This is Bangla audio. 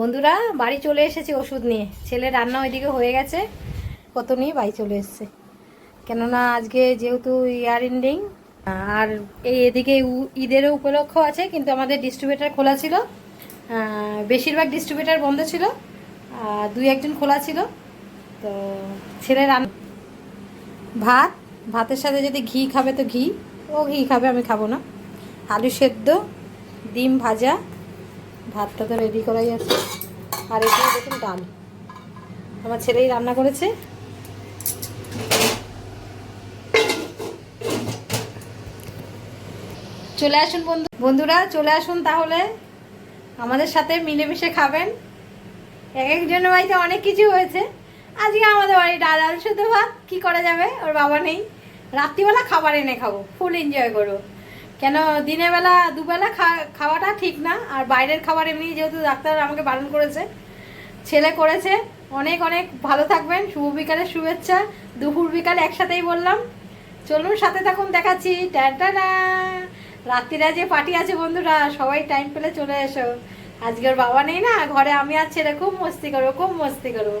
বন্ধুরা, বাড়ি চলে এসেছে ওষুধ নিয়ে। ছেলে রান্না ওইদিকে হয়ে গেছে, কত নিয়ে বাড়ি চলে এসেছে। কেননা আজকে যেহেতু ইয়ার এন্ডিং, আর এই এদিকে ঈদেরও উপলক্ষ আছে, কিন্তু আমাদের ডিস্ট্রিবিউটার খোলা ছিল। বেশিরভাগ ডিস্ট্রিবিউটার বন্ধ ছিল দুই একজন খোলা ছিল। তো ছেলে রান্না ভাত, ভাতের সাথে যদি ঘি খাবে তো ঘি, ও ঘি খাবে, আমি খাব না। আলু সেদ্ধ, ডিম ভাজা ভাতটা তো রেডি করাই আছে। আর এখানে দেখুন ডাল। আমার ছেলেই রান্না করেছে। চলে আসুন বন্ধু বন্ধুরা, চলে আসুন তাহলে। আমাদের সাথে মিলেমিশে খাবেন। এক একজনের বাড়িতে অনেক কিছু হয়েছে। আজকে আমাদের বাড়ি ডাল, আলু সেদ্ধ ভাত। কী করা যাবে? ওর বাবা নেই। রাত্রিবেলা খাবার এনে খাব। ফুল এনজয় করব কেন দিনের বেলা, দুবেলা খাওয়াটা ঠিক না। আর বাইরের খাবার এমনি যেহেতু ডাক্তার আমাকে বারণ করেছে। ছেলে করেছে। অনেক অনেক ভালো থাকবেন। শুভ বিকালের শুভেচ্ছা। দুপুর বিকাল একসাথেই বললাম। চলুন সাথে থাকুন, দেখাচ্ছি। টাটা রাত্রিরা যে পার্টি আছে বন্ধুরা, সবাই টাইম পেলে চলে এসো। আজকের বাবা নেই না, ঘরে আমি আর ছেলে খুব মস্তি করব, খুব মস্তি করব।